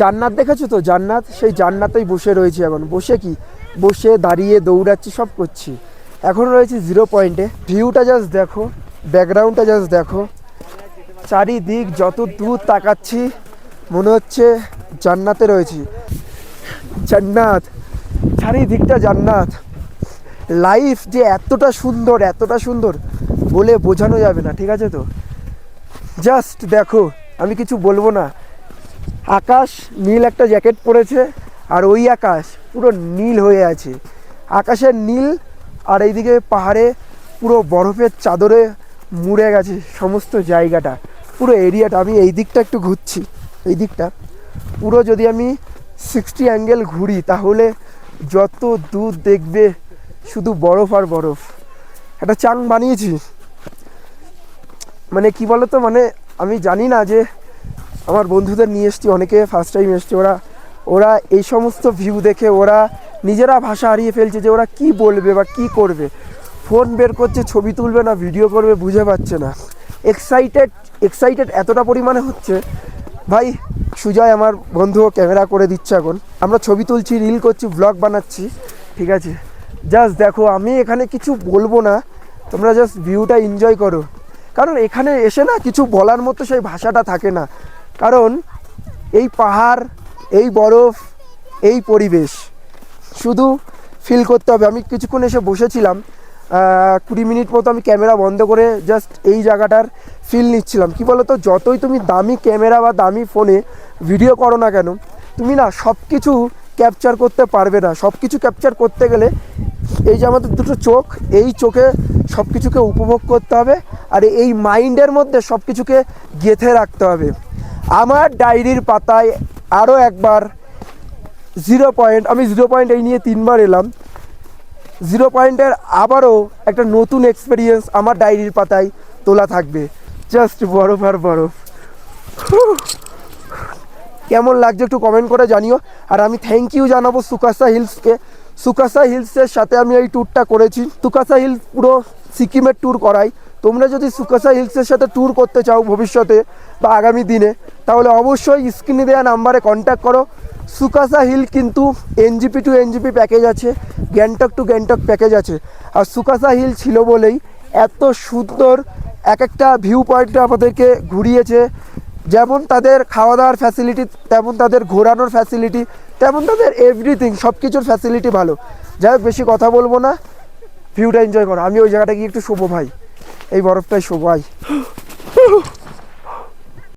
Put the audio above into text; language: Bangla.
জান্নাত দেখেছ তো? জান্নাত? সেই জান্নাতেই বসে রয়েছি এখন। বসে কি? বসে দাঁড়িয়ে দৌড়াচ্ছি, সব করছি। এখন রয়েছে জিরো পয়েন্টে ভিউটা জাস্ট দেখো ব্যাকগ্রাউন্ডটা জাস্ট দেখো। চারিদিক যত দূর তাকাচ্ছি, মনে হচ্ছে জান্নাতে রয়েছি। জান্নাত, চারিদিকটা জান্নাত। লাইফ যে এতটা সুন্দর এতটা সুন্দর, বলে বোঝানো যাবে না, ঠিক আছে তো? জাস্ট দেখো, আমি কিছু বলব না। আকাশ, নীল একটা জ্যাকেট পরেছে আর ওই আকাশ পুরো নীল হয়ে আছে। আকাশের নীল আর এইদিকে পাহাড়ে পুরো বরফের চাদরে মুড়ে গেছে সমস্ত জায়গাটা। পুরো এরিয়াটা, আমি এই দিকটা একটু ঘুরছি। এই দিকটা। পুরো যদি আমি সিক্সটি অ্যাঙ্গেল ঘুরি, তাহলে যত দূর দেখবে শুধু বরফ আর বরফ। একটা চাং বানিয়েছি। মানে কি বলতো মানে আমি জানি না যে আমার বন্ধুদের নিয়ে এসছি, অনেকে ফার্স্ট টাইম এসছে, ওরা ওরা এই সমস্ত ভিউ দেখে, ওরা নিজেরা ভাষা হারিয়ে ফেলছে যে ওরা কি বলবে বা কি করবে। ফোন বের করছে, ছবি তুলবে না ভিডিও করবে, বুঝে পাচ্ছে না। এক্সাইটেড এক্সাইটেড এতটা পরিমাণে হচ্ছে। ভাই, সুজয় আমার বন্ধুও ক্যামেরা করে দিচ্ছে এখন। আমরা ছবি তুলছি রিল করছি ব্লগ বানাচ্ছি, ঠিক আছে? জাস্ট দেখো, আমি এখানে কিছু বলব না, তোমরা জাস্ট ভিউটা এনজয় করো। কারণ এখানে এসে না কিছু বলার মতো সেই ভাষাটা থাকে না। কারণ এই পাহাড়, এই বরফ, এই পরিবেশ শুধু ফিল করতে হবে। আমি কিছুক্ষণ এসে বসেছিলাম কুড়ি মিনিট মতো আমি ক্যামেরা বন্ধ করে জাস্ট এই জায়গাটার ফিল নিচ্ছিলাম। কি বলো তো যতই তুমি দামি ক্যামেরা বা দামি ফোনে ভিডিও করো না কেন, তুমি না সব কিছু ক্যাপচার করতে পারবে না। সব কিছু ক্যাপচার করতে গেলে এই যে আমাদের দুটো চোখ, এই চোখে সব কিছুকে উপভোগ করতে হবে আর এই মাইন্ডের মধ্যে সব কিছুকে গেঁথে রাখতে হবে। আমার ডায়েরির পাতায় আরও একবার জিরো পয়েন্ট, আমি জিরো পয়েন্ট এই নিয়ে তিনবার এলাম। জিরো পয়েন্টের আবারও একটা নতুন এক্সপিরিয়েন্স আমার ডায়েরির পাতায় তোলা থাকবে। জাস্ট বরফ আর বরফ। কেমন লাগছে একটু কমেন্ট করে জানিও। আর আমি থ্যাংক ইউ জানাব সুকাসা হিলসকে। সুকাসা হিলসের সাথে আমি এই ট্যুরটা করেছি। সুকাসা হিলস পুরো সিকিমের ট্যুর করাই। তোমরা যদি সুকাসা হিলসের সাথে ট্যুর করতে চাও ভবিষ্যতে বা আগামী দিনে, তাহলে অবশ্যই স্ক্রিনে দেওয়া নাম্বারে কন্ট্যাক্ট করো। সুকাসা হিল কিন্তু এনজিপি টু এনজিপি প্যাকেজ আছে গ্যাংটক টু গ্যাংটক প্যাকেজ আছে। আর সুকাসা হিল ছিল বলেই এত সুন্দর এক একটা ভিউ পয়েন্ট আমাদেরকে ঘুরিয়েছে। যেমন তাদের খাওয়া দাওয়ার ফ্যাসিলিটি তেমন তাদের ঘোরানোর ফ্যাসিলিটি তেমন তাদের এভরিথিং সব কিছুর ফ্যাসিলিটি ভালো। যাই হোক, বেশি কথা বলব না। ভিউটা এনজয় করো। আমি ওই জায়গাটা গিয়ে একটু শোবো ভাই। এই বরফটাই শোবো ভাই